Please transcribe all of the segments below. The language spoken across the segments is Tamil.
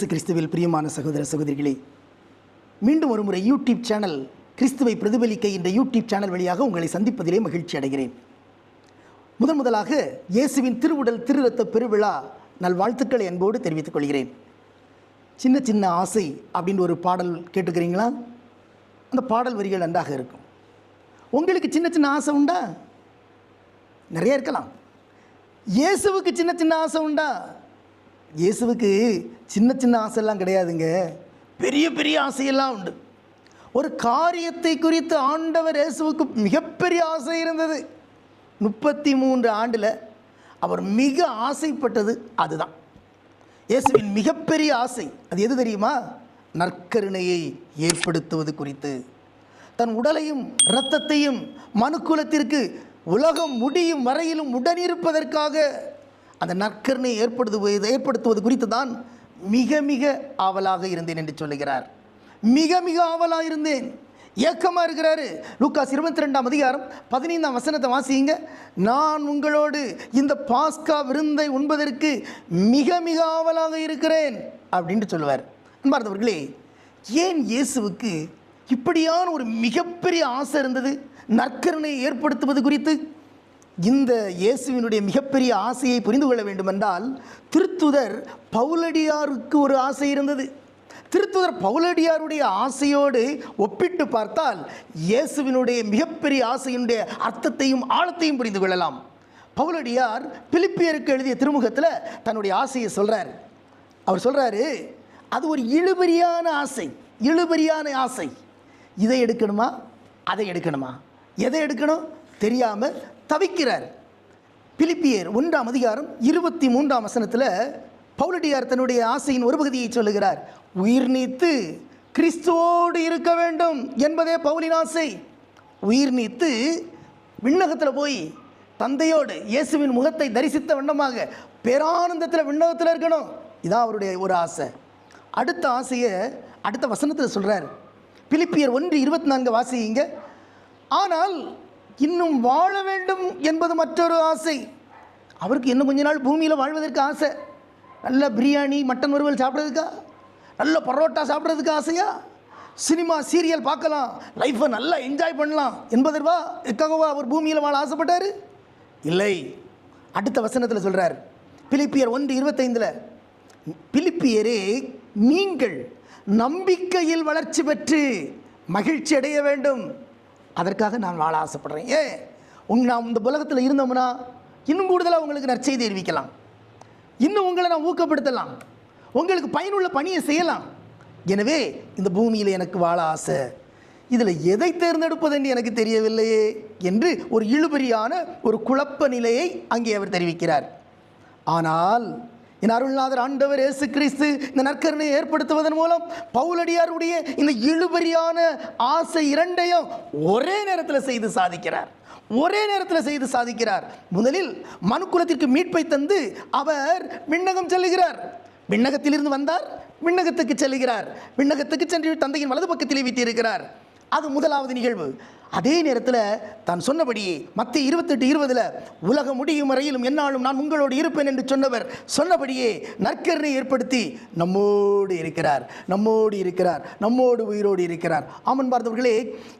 இயேசு கிறிஸ்துவில் பிரியமான சகோதர சகோதரிகளே மீண்டும் ஒரு முறை யூடியூப் சேனல் கிறிஸ்துவை பிரதிபலிக்க இந்த யூடியூப் சேனல் வழியாக உங்களை சந்திப்பதிலே மகிழ்ச்சி அடைகிறேன். முதன் முதலாக இயேசுவின் திருவுடல் திருரத்த பெருவிழா நல்வாழ்த்துக்களை அன்போடு தெரிவித்துக் கொள்கிறேன். சின்ன சின்ன ஆசை அப்படின்னு ஒரு பாடல் கேட்டுக்கிறீங்களா? அந்த பாடல் வரிகள் நன்றாக இருக்கும். உங்களுக்கு சின்ன சின்ன ஆசை உண்டா? நிறைய இருக்கலாம். இயேசுவுக்கு சின்ன சின்ன ஆசை உண்டா? இயேசுவுக்கு சின்ன சின்ன ஆசையெல்லாம் கிடையாதுங்க. பெரிய பெரிய ஆசையெல்லாம் உண்டு. ஒரு காரியத்தை குறித்து ஆண்டவர் இயேசுவுக்கு மிகப்பெரிய ஆசை இருந்தது. முப்பத்தி மூன்று ஆண்டில் அவர் மிக ஆசைப்பட்டது அதுதான். இயேசுவின் மிகப்பெரிய ஆசை அது எது தெரியுமா? நற்கருணையை ஏற்படுத்துவது குறித்து. தன் உடலையும் இரத்தத்தையும் மனுக்குலத்திற்கு உலகம் முடியும் வரையிலும் உடனிருப்பதற்காக அந்த நற்கருணை ஏற்படுத்துவது ஏற்படுத்துவது குறித்து தான் மிக மிக ஆவலாக இருந்தேன் என்று சொல்லுகிறார். மிக மிக ஆவலாக இருந்தேன். ஏக்கமாக இருக்கிறாரு. லூக்காஸ் இருபத்தி ரெண்டாம் அதிகாரம் பதினைந்தாம் வசனத்தை வாசிங்க நான் உங்களோடு இந்த பாஸ்கா விருந்தை உண்பதற்கு மிக மிக ஆவலாக இருக்கிறேன் அப்படின்ட்டு சொல்லுவார். அன்பார்ந்தவர்களே ஏன் இயேசுவுக்கு இப்படியான ஒரு மிகப்பெரிய ஆசை இருந்தது? நற்கருணையை ஏற்படுத்துவது குறித்து இந்த இயேசுவினுடைய மிகப்பெரிய ஆசையை புரிந்து கொள்ள வேண்டுமென்றால் திருத்துதர் பவுலடியாருக்கு ஒரு ஆசை இருந்தது. திருத்துதர் பவுலடியாருடைய ஆசையோடு ஒப்பிட்டு பார்த்தால் இயேசுவினுடைய மிகப்பெரிய ஆசையினுடைய அர்த்தத்தையும் ஆழத்தையும் புரிந்து கொள்ளலாம். பவுலடியார் பிலிப்பியருக்கு எழுதிய திருமுகத்தில் தன்னுடைய ஆசையை சொல்கிறார் அவர் சொல்கிறாரு அது ஒரு இழுபறியான ஆசை இழுபறியான ஆசை. இதை எடுக்கணுமா? அதை எடுக்கணுமா? எதை எடுக்கணும்? தெரியாமல் தவிக்கிறார். பிலிப்பியர் ஒன்றாம் அதிகாரம் இருபத்தி மூன்றாம் வசனத்தில் பவுலடியார் தன்னுடைய ஆசையின் ஒரு பகுதியை சொல்லுகிறார். உயிர் நீத்து கிறிஸ்துவோடு இருக்க வேண்டும் என்பதே பவுலின் ஆசை. உயிர் நீத்து விண்ணகத்தில் போய் தந்தையோடு இயேசுவின் முகத்தை தரிசித்த வண்ணமாக பேரானந்தத்தில் விண்ணகத்தில் இருக்கணும். இதான் அவருடைய ஒரு ஆசை. அடுத்த ஆசையை அடுத்த வசனத்தில் சொல்கிறார் பிலிப்பியர் ஒன்று இருபத்தி நான்கு வாசிங்க. ஆனால் இன்னும் வாழ வேண்டும் என்பது மற்றொரு ஆசை. அவருக்கு இன்னும் கொஞ்ச நாள் பூமியில் வாழ்வதற்கு ஆசை. நல்ல பிரியாணி மட்டன் வறுவல் சாப்பிட்றதுக்கா? நல்ல பரோட்டா சாப்பிட்றதுக்கு ஆசையா? சினிமா சீரியல் பார்க்கலாம். லைஃப்பை நல்லா என்ஜாய் பண்ணலாம். என்பதற்கா எக்காகவா அவர் பூமியில் வாழ ஆசைப்பட்டார்? இல்லை. அடுத்த வசனத்தில் சொல்கிறார் பிலிப்பியர் ஒன்று இருபத்தைந்தில் பிலிப்பியரே நீங்கள் நம்பிக்கையில் வளர்ச்சி பெற்று மகிழ்ச்சி அடைய வேண்டும். அதற்காக நான் வாழ ஆசைப்படுறேன். ஏ உங்க நாம் இந்த உலகத்தில் இருந்தோம்னா இன்னும் கூடுதலாக உங்களுக்கு நற்செய்தி அறிவிக்கலாம். இன்னும் உங்களை நான் ஊக்கப்படுத்தலாம். உங்களுக்கு பயனுள்ள பணியை செய்யலாம். எனவே இந்த பூமியில் எனக்கு வாழ ஆசை. இதில் எதை தேர்ந்தெடுப்பது என்று எனக்கு தெரியவில்லையே என்று ஒரு இழுபறியான ஒரு குழப்ப நிலையை அங்கே அவர் தெரிவிக்கிறார். ஆனால் என் அருள்நாதர் ஆண்டவர் இயேசு கிறிஸ்து இந்த நற்கரணையை ஏற்படுத்துவதன் மூலம் பவுலடியாருடைய இந்த இழுபறியான ஆசை இரண்டையும் ஒரே நேரத்தில் செய்து சாதிக்கிறார். ஒரே நேரத்தில் செய்து சாதிக்கிறார். முதலில் மனுக்குலத்திற்கு மீட்பை தந்து அவர் விண்ணகம் செல்லுகிறார். விண்ணகத்திலிருந்து வந்தார் விண்ணகத்துக்கு செல்கிறார் விண்ணகத்துக்கு சென்று தந்தையின் வலது பக்கத்திலே வைத்திருக்கிறார் அது முதலாவது நிகழ்வு. அதே நேரத்தில் தான் சொன்னபடியே மத்திய இருபத்தெட்டு இருபதில் உலகம் முடியும் வரையிலும் என்னாலும் நான் உங்களோடு இருப்பேன் என்று சொன்னவர் சொன்னபடியே நற்கருணை ஏற்படுத்தி நம்மோடு இருக்கிறார் நம்மோடு இருக்கிறார் நம்மோடு உயிரோடு இருக்கிறார். ஆமன் பார்த்தவர்களே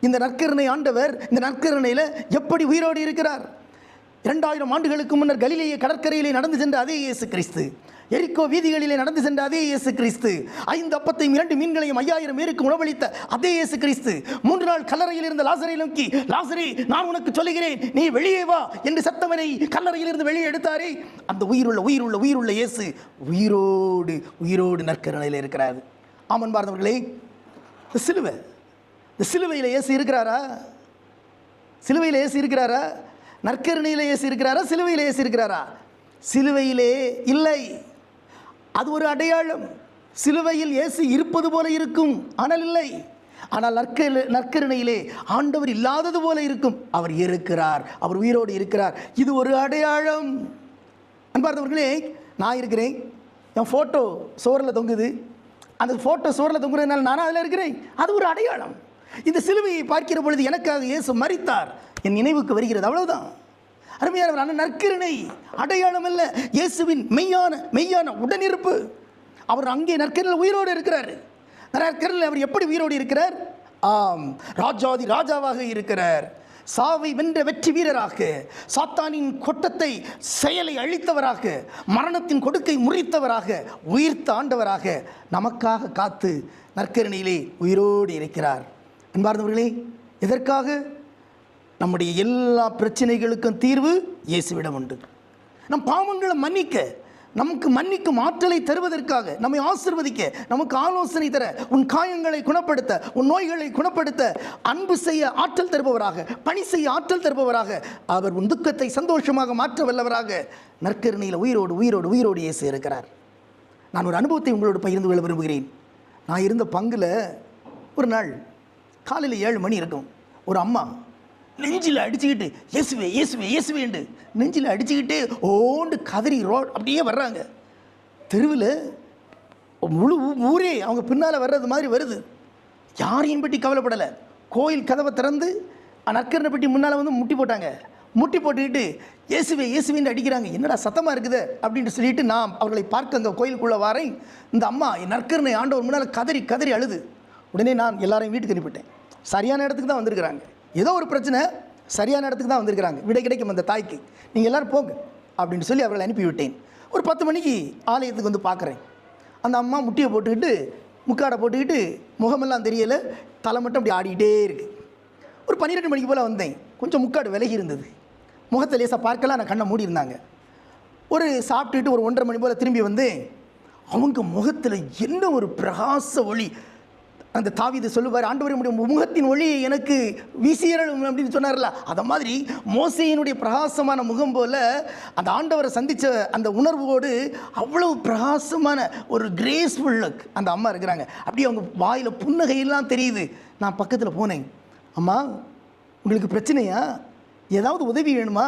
இந்த நற்கருணை ஆண்டவர் இந்த நற்கருணையில் எப்படி உயிரோடு இருக்கிறார்? இரண்டாயிரம் ஆண்டுகளுக்கு முன்னர் கலிலேய கடற்கரையிலே நடந்து சென்ற அதே இயேசு கிறிஸ்து. எரிக்கோ வீதிகளிலே நடந்து சென்ற அதே இயேசு கிறிஸ்து. ஐந்து அப்பத்தையும் இரண்டு மீன்களையும் ஐயாயிரம் பேருக்கு உணவளித்த அதே இயேசு கிறிஸ்து. மூன்று நாள் கல்லறையில் இருந்த லாசரை நோக்கி லாசரே நான் உனக்கு சொல்லுகிறேன் நீ வெளியே வா என்று சத்தவனை கல்லறையில் இருந்து வெளியே எடுத்தாரே. அந்த உயிருள்ள உயிருள்ள உயிருள்ள இயேசு உயிரோடு உயிரோடு நற்கரணையில் இருக்கிறார். ஆமன் பார்த்தவர்களே இந்த சிலுவை இந்த சிலுவையில் இயேசு இருக்கிறாரா? சிலுவையில் இயேசு இருக்கிறாரா? நற்கருணையில் இயேசு இருக்கிறாரா? சிலுவையில் இயேசு இருக்கிறாரா? சிலுவையிலே இல்லை. அது ஒரு அடையாளம். சிலுவையில் இயேசு இருப்பது போல இருக்கும். ஆனால் இல்லை. ஆனால் நற்க நற்கருணையிலே ஆண்டவர் இல்லாதது போல இருக்கும். அவர் இருக்கிறார். அவர் உயிரோடு இருக்கிறார். இது ஒரு அடையாளம். அன்பார்ந்தவர்களே நான் இருக்கிறேன். என் ஃபோட்டோ சோரில் தொங்குது. அந்த ஃபோட்டோ சோரில் தொங்குறதுனால நானும் அதில் இருக்கிறேன். அது ஒரு அடையாளம். இந்த சிலுவையை பார்க்கிற பொழுது எனக்காக இயேசு மறித்தார் என் நினைவுக்கு வருகிறது. அவ்வளோதான் அருமையானவர் ஆனால் நற்கருணை. அடையாளம் அல்ல இயேசுவின் மெய்யான மெய்யான உடனிருப்பு. அவர் அங்கே நற்கரில் உயிரோடு இருக்கிறார். நற்கரில் அவர் எப்படி உயிரோடு இருக்கிறார்? ஆம் ராஜாதி ராஜாவாக இருக்கிறார். சாவை வென்ற வெற்றி வீரராக சாத்தானின் கொட்டத்தை செயலை அழித்தவராக மரணத்தின் கொடுக்கை முறித்தவராக உயிர்த்த ஆண்டவராக நமக்காக காத்து நற்கரணியிலே உயிரோடு இருக்கிறார். அன்பார்ந்தவர்களே எதற்காக? நம்முடைய எல்லா பிரச்சனைகளுக்கும் தீர்வு இயேசுவிடம் உண்டு. நம் பாவங்களை மன்னிக்க நமக்கு மன்னிக்கும் ஆற்றலை தருவதற்காக நம்மை ஆசிர்வதிக்க நமக்கு ஆலோசனை தர உன் காயங்களை குணப்படுத்த உன் நோய்களை குணப்படுத்த அன்பு செய்ய ஆற்றல் தருபவராக பணி செய்ய ஆற்றல் தருபவராக அவர் உன் துக்கத்தை சந்தோஷமாக மாற்ற வல்லவராக நற்கருணையில் உயிரோடு உயிரோடு உயிரோடு இயேசு இருக்கிறார். நான் ஒரு அனுபவத்தை உங்களோடு பகிர்ந்து கொள்ள விரும்புகிறேன். நான் இருந்த பங்கில் ஒரு நாள் காலையில் ஏழு மணி இருக்கும். ஒரு அம்மா நெஞ்சில் அடிச்சுக்கிட்டு இயேசுவே இயேசுவே இயேசுவேண்டு நெஞ்சில் அடிச்சுக்கிட்டு ஓண்டு கதறி ரோட் அப்படியே வர்றாங்க. தெருவில் முழு ஊரே அவங்க பின்னால் வர்றது மாதிரி வருது. யாரையும் பற்றி கவலைப்படலை. கோயில் கதவை திறந்து நற்கரனை பற்றி முன்னால் வந்து முட்டி போட்டாங்க. முட்டி போட்டுக்கிட்டு இயேசுவே இயேசுவின்னு அடிக்கிறாங்க. என்னடா சத்தமாக இருக்குது? அப்படின்ட்டு சொல்லிட்டு நான் அவர்களை பார்க்க அங்கே கோயிலுக்குள்ளே வாரேன் இந்த அம்மா என் நற்கரனை ஆண்டவர் முன்னால் கதறி கதறி அழுது. உடனே நான் எல்லாரையும் வீட்டுக்கு அனுப்பிவிட்டேன். சரியான இடத்துக்கு தான் வந்திருக்கிறாங்க. ஏதோ ஒரு பிரச்சனை சரியான இடத்துக்கு தான் வந்திருக்கிறாங்க. விடை கிடைக்கும் அந்த தாய்க்கு. நீங்கள் எல்லோரும் போங்க அப்படின்னு சொல்லி அவர்களை அனுப்பிவிட்டேன். ஒரு பத்து மணிக்கு ஆலயத்துக்கு வந்து பார்க்குறேன். அந்த அம்மா முட்டியை போட்டுக்கிட்டு முக்காடை போட்டுக்கிட்டு முகமெல்லாம் தெரியலை. தலை மட்டும் அப்படி ஆடிக்கிட்டே இருக்கு. ஒரு பன்னிரெண்டு மணிக்கு போல் வந்தேன். கொஞ்சம் முக்காடு விலகி இருந்தது. முகத்தை லேசாக பார்க்கலாம் நான் கண்ணை மூடி இருந்தாங்க. ஒரு சாப்பிட்டுட்டு ஒரு ஒன்றரை மணி போல் திரும்பி வந்து அவங்க முகத்தில் என்ன ஒரு பிரகாச ஒளி அந்த தாவிது சொல்லுவார் ஆண்டவருடைய முகத்தின் ஒளியை எனக்கு வீசியறலும் அப்படின்னு சொன்னார்ல. அதை மாதிரி மோசையினுடைய பிரகாசமான முகம் போல அந்த ஆண்டவரை சந்தித்த அந்த உணர்வோடு அவ்வளவு பிரகாசமான ஒரு கிரேஸ்ஃபுல் லுக் அந்த அம்மா இருக்கிறாங்க. அப்படியே அவங்க வாயில் புன்னகையெல்லாம் தெரியுது. நான் பக்கத்தில் போனேன். அம்மா உங்களுக்கு பிரச்சனையா? ஏதாவது உதவி வேணுமா?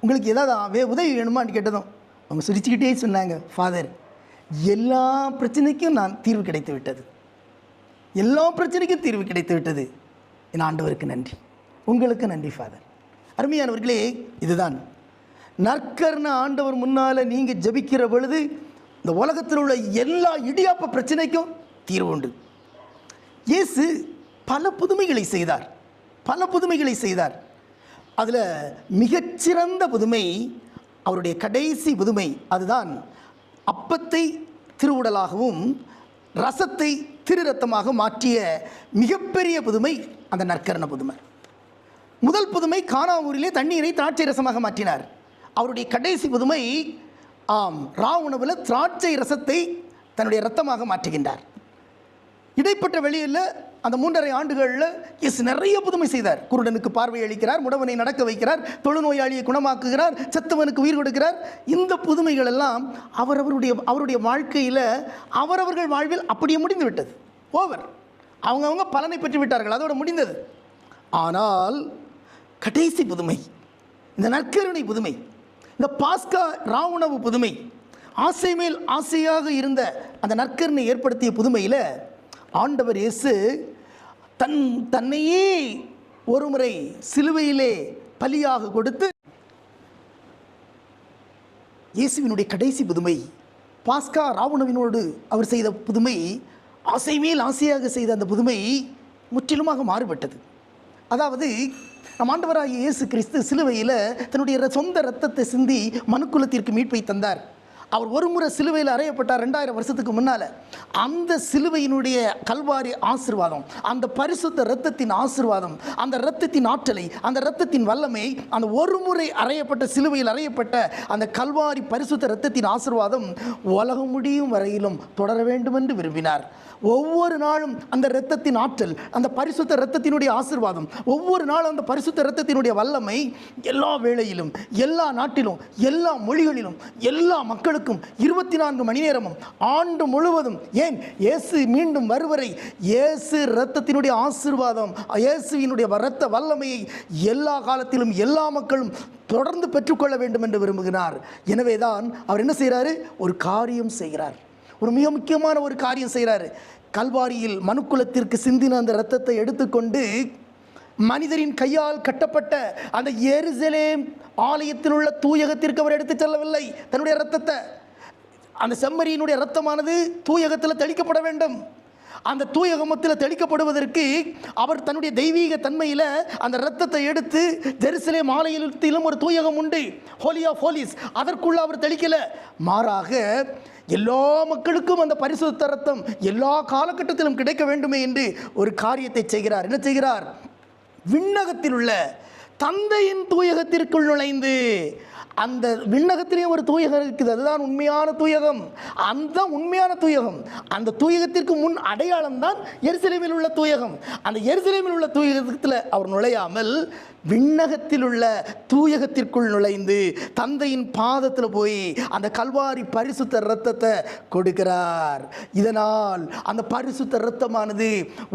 உங்களுக்கு ஏதாவது வே உதவி வேணுமான்னு கேட்டதும் அவங்க சிரிச்சுக்கிட்டே சொன்னாங்க ஃபாதர் எல்லா பிரச்சனைக்கும் நான் தீர்வு கிடைத்து விட்டது. எல்லா பிரச்சனைக்கும் தீர்வு கிடைத்து விட்டது. என் ஆண்டவருக்கு நன்றி. உங்களுக்கு நன்றி ஃபாதர் அருமையானவர்களே இதுதான். நற்கர்ண ஆண்டவர் முன்னால் நீங்கள் ஜெபிக்கிற பொழுது இந்த உலகத்தில் உள்ள எல்லா இடியாப்ப பிரச்சனைக்கும் தீர்வு உண்டு. இயேசு பல புதுமைகளை செய்தார். பல புதுமைகளை செய்தார். அதில் மிகச்சிறந்த புதுமை அவருடைய கடைசி புதுமை அதுதான் அப்பத்தை திருவுடலாகவும் ரசத்தை திரு ரத்தமாக மாற்றிய மிகப்பெரிய புதுமை அந்த நற்கரண புதுமை. முதல் புதுமை கானாவூரிலே தண்ணீரை திராட்சை ரசமாக மாற்றினார். அவருடைய கடைசி புதுமை ஆம் ரா உணவில் திராட்சை ரசத்தை தன்னுடைய ரத்தமாக மாற்றுகின்றார். இடைப்பட்ட வெளியில் அந்த மூன்றரை ஆண்டுகளில் எஸ் நிறைய புதுமை செய்தார். குருடனுக்கு பார்வை அளிக்கிறார் முடவனை நடக்க வைக்கிறார் தொழுநோயாளியை குணமாக்குகிறார் செத்தவனுக்கு உயிர் கொடுக்கிறார். இந்த புதுமைகள் எல்லாம் அவரவருடைய அவருடைய வாழ்க்கையில் அவரவர்கள் வாழ்வில் அப்படியே முடிந்து விட்டது. ஓவர் அவங்கவுங்க பலனை பெற்று விட்டார்கள். அதோட முடிந்தது. ஆனால் கடைசி புதுமை இந்த நற்கருணை புதுமை இந்த பாஸ்கா ராவுணவு புதுமை ஆசை மேல் ஆசையாக இருந்த அந்த நற்கருணை ஏற்படுத்திய புதுமையில் ஆண்டவர் இயேசு தன் தன்னையே ஒருமுறை சிலுவையிலே பலியாக கொடுத்து இயேசுவினுடைய கடைசி புதுமை பாஸ்கா ராவணவினோடு அவர் செய்த புதுமை ஆசை மேல் ஆசையாக செய்த அந்த புதுமை முற்றிலுமாக மாறுபட்டது. அதாவது நம் ஆண்டவராகிய இயேசு கிறிஸ்து சிலுவையில் தன்னுடைய சொந்த ரத்தத்தை சிந்தி மனுக்குலத்திற்கு மீட்பை தந்தார். அவர் ஒரு முறை சிலுவையில் அறையப்பட்டார் ரெண்டாயிரம் வருஷத்துக்கு முன்னால். அந்த சிலுவையினுடைய கல்வாரி ஆசிர்வாதம் அந்த பரிசுத்த இரத்தத்தின் ஆசிர்வாதம் அந்த இரத்தத்தின் ஆற்றலை அந்த இரத்தத்தின் வல்லமை அந்த ஒரு முறை அறையப்பட்ட சிலுவையில் அறையப்பட்ட அந்த கல்வாரி பரிசுத்த இரத்தத்தின் ஆசிர்வாதம் உலகம் முடியும் வரையிலும் தொடர வேண்டும் என்று விரும்பினார். ஒவ்வொரு நாளும் அந்த இரத்தத்தின் ஆற்றல் அந்த பரிசுத்த இரத்தத்தினுடைய ஆசிர்வாதம் ஒவ்வொரு நாளும் அந்த பரிசுத்த இரத்தத்தினுடைய வல்லமை எல்லா வேளையிலும் எல்லா நாட்டிலும் எல்லா மொழிகளிலும் எல்லா மக்களுக்கும் இருபத்தி நான்கு மணி நேரமும் ஆண்டு முழுவதும் ஏன் இயேசு மீண்டும் வருவரை? இயேசு இரத்தத்தினுடைய ஆசிர்வாதம் இயேசுவினுடைய இரத்த வல்லமையை எல்லா காலத்திலும் எல்லா மக்களும் தொடர்ந்து பெற்றுக்கொள்ள வேண்டும் என்று விரும்புகிறார். எனவேதான் அவர் என்ன செய்கிறாரு? ஒரு காரியம் செய்கிறார். ஒரு மிக முக்கியமான ஒரு காரியம் செய்கிறாரு. கல்வாரியில் மனுக்குலத்திற்கு சிந்தின அந்த இரத்தத்தை எடுத்துக்கொண்டு மனிதரின் கையால் கட்டப்பட்ட அந்த எருசலேம் ஆலயத்தில் உள்ள தூயகத்திற்கு அவர் எடுத்துச் செல்லவில்லை. தன்னுடைய ரத்தத்தை அந்த செம்மறியினுடைய ரத்தமானது தூயகத்தில் தெளிக்கப்பட வேண்டும். அந்த தூயகமத்தில் தெளிக்கப்படுவதற்கு அவர் தன்னுடைய தெய்வீக தன்மையில் அந்த இரத்தத்தை எடுத்து ஜெருசலே மாலையிலும் ஒரு தூயகம் உண்டு. ஹோலி ஆஃப் ஹோலிஸ் அதற்குள்ள அவர் தெளிக்கலை. மாறாக எல்லா மக்களுக்கும் அந்த பரிசுத்த ரத்தம் எல்லா காலகட்டத்திலும் கிடைக்க வேண்டுமே என்று ஒரு காரியத்தை செய்கிறார். என்ன செய்கிறார்? விண்ணகத்தில் உள்ள தந்தையின் தூயகத்திற்குள் நுழைந்து அந்த விண்ணகத்திலே ஒரு தூயகம் இருக்குது. அதுதான் உண்மையான தூயகம். அந்த உண்மையான தூயகம் அந்த தூயகத்திற்கு முன் அடையாளம் தான் எருசலேமில் உள்ள தூயகம். அந்த எருசலேமில் உள்ள தூயகத்தில் அவர் நுழையாமல் விண்ணகத்தில் உள்ள தூயகத்திற்குள் நுழைந்து தந்தையின் பாதத்தில் போய் அந்த கல்வாரி பரிசுத்த இரத்தத்தை கொடுக்கிறார். இதனால் அந்த பரிசுத்த இரத்தமானது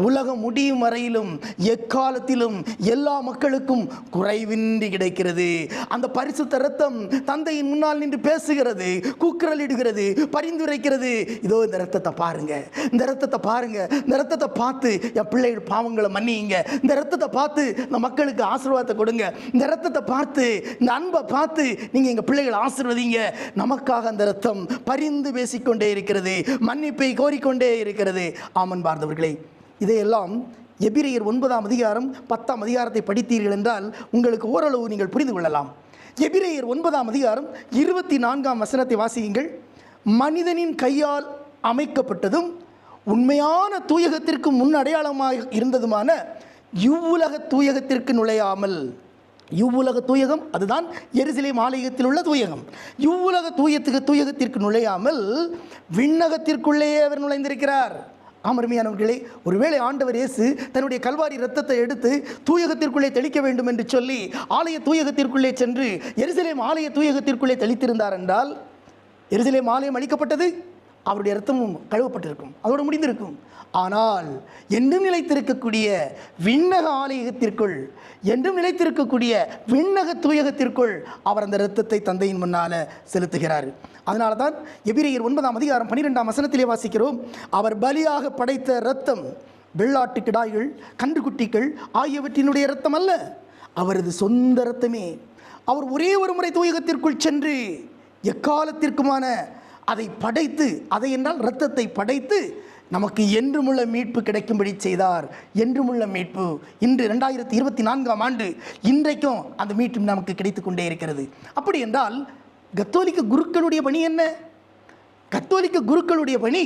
உலகம் முடியும் வரையிலும் எக்காலத்திலும் எல்லா மக்களுக்கும் குறைவின்றி கிடைக்கிறது. அந்த பரிசுத்த இரத்தம் தந்தையின் முன்னால் நின்று பேசுகிறது கூக்குரலிடுகிறது பரிந்துரைக்கிறது. இதோ இந்த ரத்தத்தை பாருங்க இந்த ரத்தத்தை பாருங்க இந்த ரத்தத்தை பார்த்து என் பிள்ளைகள் பாவங்களை மன்னியுங்க. இந்த ரத்தத்தை பார்த்து இந்த மக்களுக்கு ஆசீர்வாதத்தை கொடுங்க. இந்த ரத்தத்தை பார்த்து இந்த அன்பை பார்த்து நீங்கள் எங்கள் பிள்ளைகளை ஆசீர்வதிங்க. நமக்காக அந்த ரத்தம் பரிந்து பேசிக்கொண்டே இருக்கிறது. மன்னிப்பை கோரிக்கொண்டே இருக்கிறது. ஆமன் பார்த்தவர்களே இதையெல்லாம் எபிரியர் ஒன்பதாம் அதிகாரம் பத்தாம் அதிகாரத்தை படித்தீர்கள் என்றால் உங்களுக்கு ஓரளவு நீங்கள் புரிந்து கொள்ளலாம். எபிரேயர் ஒன்பதாம் அதிகாரம் இருபத்தி நான்காம் வசனத்தை வாசியுங்கள். மனிதனின் கையால் அமைக்கப்பட்டதும் உண்மையான தூயகத்திற்கு முன் அடையாளமாக இருந்ததுமான இவ்வுலக தூயகத்திற்கு நுழையாமல் இவ்வுலக தூயகம் அதுதான் எரிசிலை ஆலயத்தில் உள்ள தூயகம். இவ்வுலக தூயத்துக்கு தூயகத்திற்கு நுழையாமல் விண்ணகத்திற்குள்ளேயே அவர் நுழைந்திருக்கிறார். ஆமருமையானவர்களே ஒருவேளை ஆண்டவர் இயேசு தன்னுடைய கல்வாரி ரத்தத்தை எடுத்து தூயகத்திற்குள்ளே தெளிக்க வேண்டும் என்று சொல்லி ஆலய தூயகத்திற்குள்ளே சென்று எருசலேம் ஆலய தூயகத்திற்குள்ளே தெளித்திருந்தார் என்றால் எருசலேம் ஆலயம் அளிக்கப்பட்டது அவருடைய ரத்தமும் கழுவப்பட்டிருக்கும். அதோடு முடிந்திருக்கும். ஆனால் என்றும் நிலைத்திருக்கக்கூடிய விண்ணக ஆலயத்திற்குள் என்றும் நிலைத்திருக்கக்கூடிய விண்ணக தூயகத்திற்குள் அவர் அந்த இரத்தத்தை தந்தையின் முன்னால் செலுத்துகிறார். அதனால தான் எபிரியர் ஒன்பதாம் அதிகாரம் பன்னிரெண்டாம் வசனத்திலே வாசிக்கிறோம். அவர் பலியாக படைத்த இரத்தம் வெள்ளாட்டு கிடாய்கள் கன்றுக்குட்டிகள் ஆகியவற்றினுடைய இரத்தம் அல்ல. அவரது சொந்த இரத்தமே. அவர் ஒரே ஒரு முறை தூயகத்திற்குள் சென்று எக்காலத்திற்குமான அதை படைத்து அதை என்றால் இரத்தத்தை படைத்து நமக்கு என்றுமுள்ள மீட்பு கிடைக்கும்படி செய்தார். என்றுமுள்ள மீட்பு. இன்று ரெண்டாயிரத்தி இருபத்தி நான்காம் ஆண்டு இன்றைக்கும் அந்த மீட்பு நமக்கு கிடைத்து கொண்டே இருக்கிறது. அப்படி என்றால் கத்தோலிக்க குருக்களுடைய பணி என்ன? கத்தோலிக்க குருக்களுடைய பணி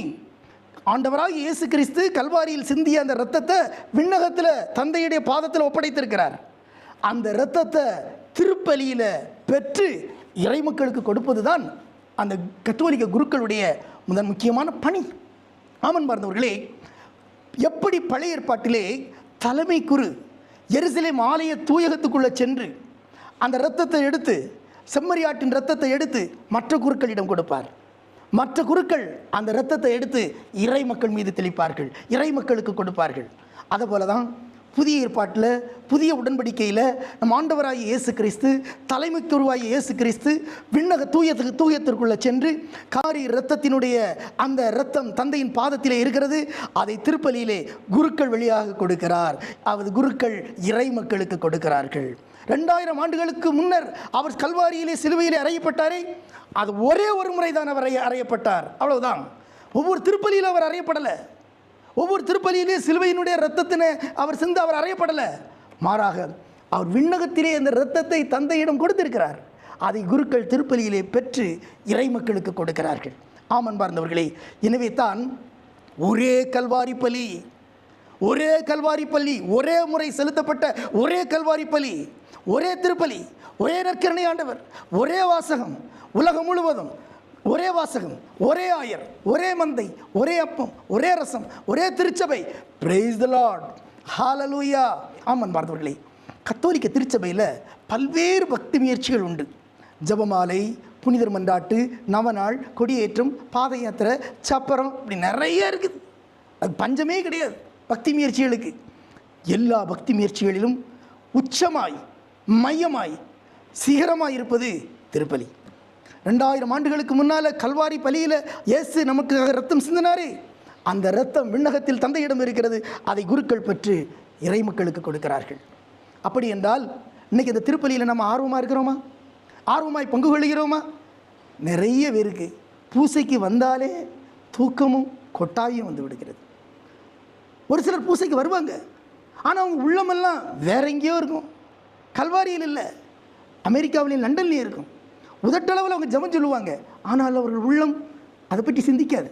ஆண்டவராக இயேசு கிறிஸ்து கல்வாரியில் சிந்திய அந்த இரத்தத்தை விண்ணகத்தில் தந்தையுடைய பாதத்தில் ஒப்படைத்திருக்கிறார். அந்த இரத்தத்தை திருப்பலியில் பெற்று இறைமக்களுக்கு கொடுப்பது தான் அந்த கத்தோலிக்க குருக்களுடைய முதன் முக்கியமான பணி. ஆமன் பார்ந்தவர்களே எப்படி பழைய ஏற்பாட்டிலே தலைமை குரு எருசலேம் ஆலய தூயகத்துக்குள்ளே சென்று அந்த இரத்தத்தை எடுத்து செம்மறியாட்டின் இரத்தத்தை எடுத்து மற்ற குருக்களிடம் கொடுப்பார். மற்ற குருக்கள் அந்த இரத்தத்தை எடுத்து இறை மக்கள் மீது தெளிப்பார்கள். இறை மக்களுக்கு கொடுப்பார்கள். அதுபோல தான் புதிய ஏற்பாட்டில் புதிய உடன்படிக்கையில் நம் ஆண்டவராகிய இயேசு கிறிஸ்து தலைமைத்துருவாகிய இயேசு கிறிஸ்து விண்ணக தூயத்துக்கு தூயத்திற்குள்ளே சென்று காரி இரத்தத்தினுடைய அந்த இரத்தம் தந்தையின் பாதத்திலே இருக்கிறது. அதை திருப்பலியிலே குருக்கள் வழியாக கொடுக்கிறார். அவது குருக்கள் இறை மக்களுக்கு கொடுக்கிறார்கள். ரெண்டாயிரம் ஆண்டுகளுக்கு முன்னர் அவர் கல்வாரியிலே சிலுவையிலே அறையப்பட்டாரே. அது ஒரே ஒரு முறை தான் அவர் அறைய- அறையப்பட்டார். அவ்வளவுதான். ஒவ்வொரு திருப்பலியில் அவர் அறையப்படலை. ஒவ்வொரு திருப்பலியிலே சிலுவையினுடைய ரத்தத்தினை அவர் சிந்து அவர் அறையப்படலை. மாறாக அவர் விண்ணகத்திலே அந்த இரத்தத்தை தந்தையிடம் கொடுத்திருக்கிறார். அதை குருக்கள் திருப்பலியிலே பெற்று இறை மக்களுக்கு கொடுக்கிறார்கள். ஆமன் பார்ந்தவர்களே எனவே தான் ஒரே கல்வாரி பலி ஒரே கல்வாரி பள்ளி ஒரே முறை செலுத்தப்பட்ட ஒரே கல்வாரி பலி ஒரே திருப்பலி ஒரே நற்கரணை ஆண்டவர் ஒரே வாசகம் உலகம் முழுவதும் ஒரே வாசகம் ஒரே ஆயர் ஒரே மந்தை ஒரே அப்பம் ஒரே ரசம் ஒரே திருச்சபை. பிரைஸ் த லார்ட் ஹாலலூயா ஆமன் பார்த்தவர்களே கத்தோலிக்க திருச்சபையில் பல்வேறு பக்தி முயற்சிகள் உண்டு. ஜெபமாலை புனிதர் மன்றாட்டு நவநாள் கொடியேற்றம் பாத யாத்திரை சப்பரம் இப்படி நிறைய இருக்குது. அது பஞ்சமே கிடையாது. பக்தி முயற்சிகளுக்கு. எல்லா பக்தி முயற்சிகளிலும் உச்சமாய் மையமாய் சிகரமாய் இருப்பது திருப்பலி. ரெண்டாயிரம் ஆண்டுகளுக்கு முன்னால் கல்வாரி பலியில் இயேசு நமக்கு ரத்தம் சிந்தினாரே. அந்த ரத்தம் விண்ணகத்தில் தந்தையிடம் இருக்கிறது. அதை குருக்கள் பெற்று இறை மக்களுக்கு கொடுக்கிறார்கள். அப்படி என்றால் இன்னைக்கு இந்த திருப்பலியில் நம்ம ஆர்வமாக இருக்கிறோமா? ஆர்வமாய் பங்கு கொள்கிறோமா? நிறைய பேருக்கு பூசைக்கு வந்தாலே தூக்கமும் கொட்டாயும் வந்து விடுகிறது. ஒரு சிலர் பூசைக்கு வருவாங்க. ஆனால் அவங்க உள்ளமெல்லாம் வேற எங்கேயோ இருக்கும். கல்வாரியில் இல்லை. அமெரிக்காவிலையும் லண்டன்லேயும் இருக்கும். உதட்டளவில் அவங்க ஜெபம் சொல்லுவாங்க. ஆனால் அவர்கள் உள்ளம் அதை பற்றி சிந்திக்காது.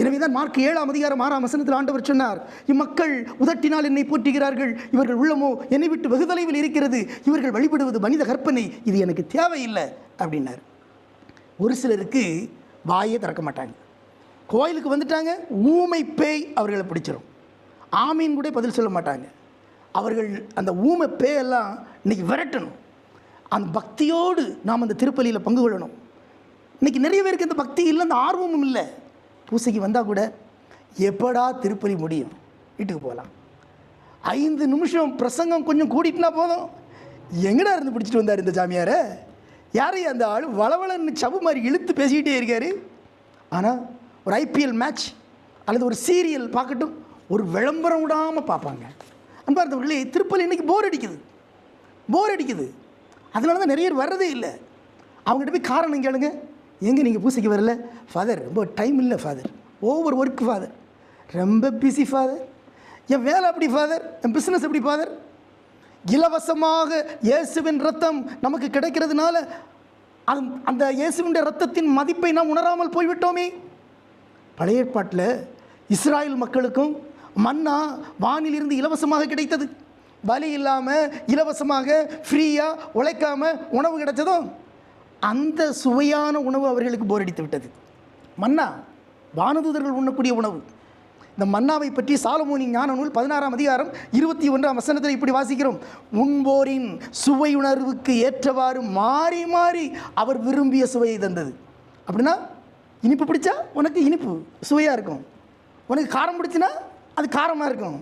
எனவே தான் மார்க் ஏழாம் அதிகாரம் ஆறாம் வசனத்தில் ஆண்டவர் சொன்னார் இம்மக்கள் உதட்டினால் என்னை போற்றுகிறார்கள் இவர்கள் உள்ளமோ என்னை விட்டு வெகு தொலைவில் இருக்கிறது இவர்கள் வழிபடுவது மனித கற்பனை இது எனக்கு தேவையில்லை அப்படின்னார். ஒரு சிலருக்கு வாயே திறக்க மாட்டாங்க. கோயிலுக்கு வந்துட்டாங்க ஊமை பேய் அவர்களை பிடிச்சிரும். ஆமீன் கூட பதில் சொல்ல மாட்டாங்க. அவர்கள் அந்த ஊமை பேயெல்லாம் இன்னைக்கு விரட்டணும். அந்த பக்தியோடு நாம் அந்த திருப்பலியில் பங்கு கொள்ளணும். இன்னைக்கு நிறைய பேருக்கு அந்த பக்தி இல்லை அந்த ஆர்வமும் இல்லை. பூசைக்கு வந்தால் கூட எப்படா திருப்பலி முடியும்? வீட்டுக்கு போகலாம் ஐந்து நிமிஷம் பிரசங்கம் கொஞ்சம் கூடிட்டுனா போதும். எங்கடா இருந்து பிடிச்சிட்டு வந்தார் இந்த சாமியாரை? யாரையும் அந்த ஆள்? வளவளன்னு சவு மாதிரி இழுத்து பேசிக்கிட்டே இருக்கார். ஆனால் ஒரு ஐபிஎல் மேட்ச் அல்லது ஒரு சீரியல் பார்க்கட்டும் ஒரு விளம்பரம் விடாமல் பார்ப்பாங்க. அன்பார்ந்தவர்களே திருப்பலி இன்றைக்கி போர் அடிக்குது. போர் அடிக்குது. அதனால தான் நிறைய பேர் வர்றதே இல்லை. அவங்ககிட்ட போய் காரணம் கேளுங்க. எங்கே நீங்கள் பூசைக்கு வரல? ஃபாதர் ரொம்ப டைம் இல்லை ஃபாதர் ஓவர் ஒர்க் ஃபாதர் ரொம்ப பிஸி ஃபாதர் என் வேலை அப்படி ஃபாதர் என் பிஸ்னஸ் எப்படி ஃபாதர் இலவசமாக இயேசுவின் ரத்தம் நமக்கு கிடைக்கிறதுனால அது அந்த இயேசுவின் ரத்தத்தின் மதிப்பை நாம் உணராமல் போய்விட்டோமே. பழைய ஏற்பாட்டில் இஸ்ராயல் மக்களுக்கும் மன்னா வானிலிருந்து இலவசமாக கிடைத்தது. வலி இல்லாமல் இலவசமாக ஃப்ரீயாக உழைக்காமல் உணவு கிடைச்சதும் அந்த சுவையான உணவு அவர்களுக்கு போர் அடித்து விட்டது. மன்னா வானதூதர்கள் உண்ணக்கூடிய உணவு. இந்த மன்னாவை பற்றி சாலமோனி ஞான நூல் பதினாறாம் அதிகாரம் இருபத்தி ஒன்றாம் வசனத்தில் இப்படி வாசிக்கிறோம். உண்போரின் சுவை உணர்வுக்கு ஏற்றவாறு மாறி மாறி அவர் விரும்பிய சுவையை தந்தது. அப்படின்னா இனிப்பு பிடிச்சா உனக்கு இனிப்பு சுவையாக இருக்கும். உனக்கு காரம் பிடிச்சினா அது காரமாக இருக்கும்.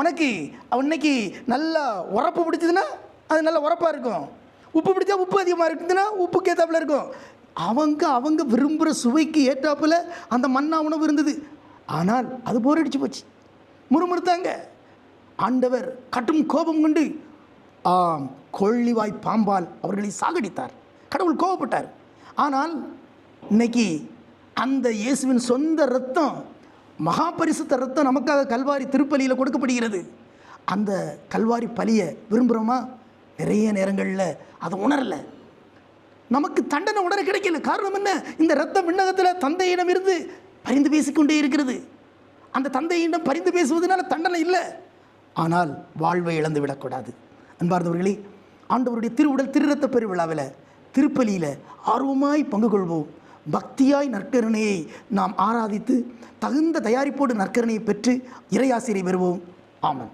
உனக்கு இன்னைக்கு நல்லா உரப்பு பிடிச்சதுன்னா அது நல்ல உரப்பாக இருக்கும். உப்பு பிடிச்சா உப்பு அதிகமாக இருக்குதுன்னா உப்புக்கு கேத்தாப்பில் இருக்கும். அவங்க அவங்க விரும்புகிற சுவைக்கு ஏற்றாப்புல அந்த மண்ணா உணவு இருந்தது. ஆனால் அது போர் அடித்து போச்சு. முறுமுறுத்தாங்க. ஆண்டவர் கட்டும் கோபம் கொண்டு ஆம் கொள்ளிவாய் பாம்பால் அவர்களை சாகடித்தார். கடவுள் கோபப்பட்டார் ஆனால் இன்னைக்கு அந்த இயேசுவின் சொந்த ரத்தம் மகா பரிசுத்த ரத்தம் நமக்காக கல்வாரி திருப்பலியில் கொடுக்கப்படுகிறது. அந்த கல்வாரி பலியை விரும்புகிறோமா நிறைய நேரங்களில் அதை உணரலை. நமக்கு தண்டனை உணர கிடைக்கல. காரணம் என்ன? இந்த ரத்த விண்ணகத்தில் தந்தையிடம் இருந்து பரிந்து பேசிக்கொண்டே இருக்கிறது. அந்த தந்தையிடம் பரிந்து பேசுவதனால தண்டனை இல்லை. ஆனால் வாழ்வை இழந்து விடக்கூடாது. அன்பார்ந்தவர்களே ஆண்டவருடைய திருவுடல் திருரத்த பெருவிழாவில் திருப்பலியில் ஆர்வமாய் பங்கு கொள்வோம். பக்தியாய் நற்கருணையை நாம் ஆராதித்து தகுந்த தயாரிப்போடு நற்கருணையை பெற்று இறையாசிரியை பெறுவோம். ஆமன்.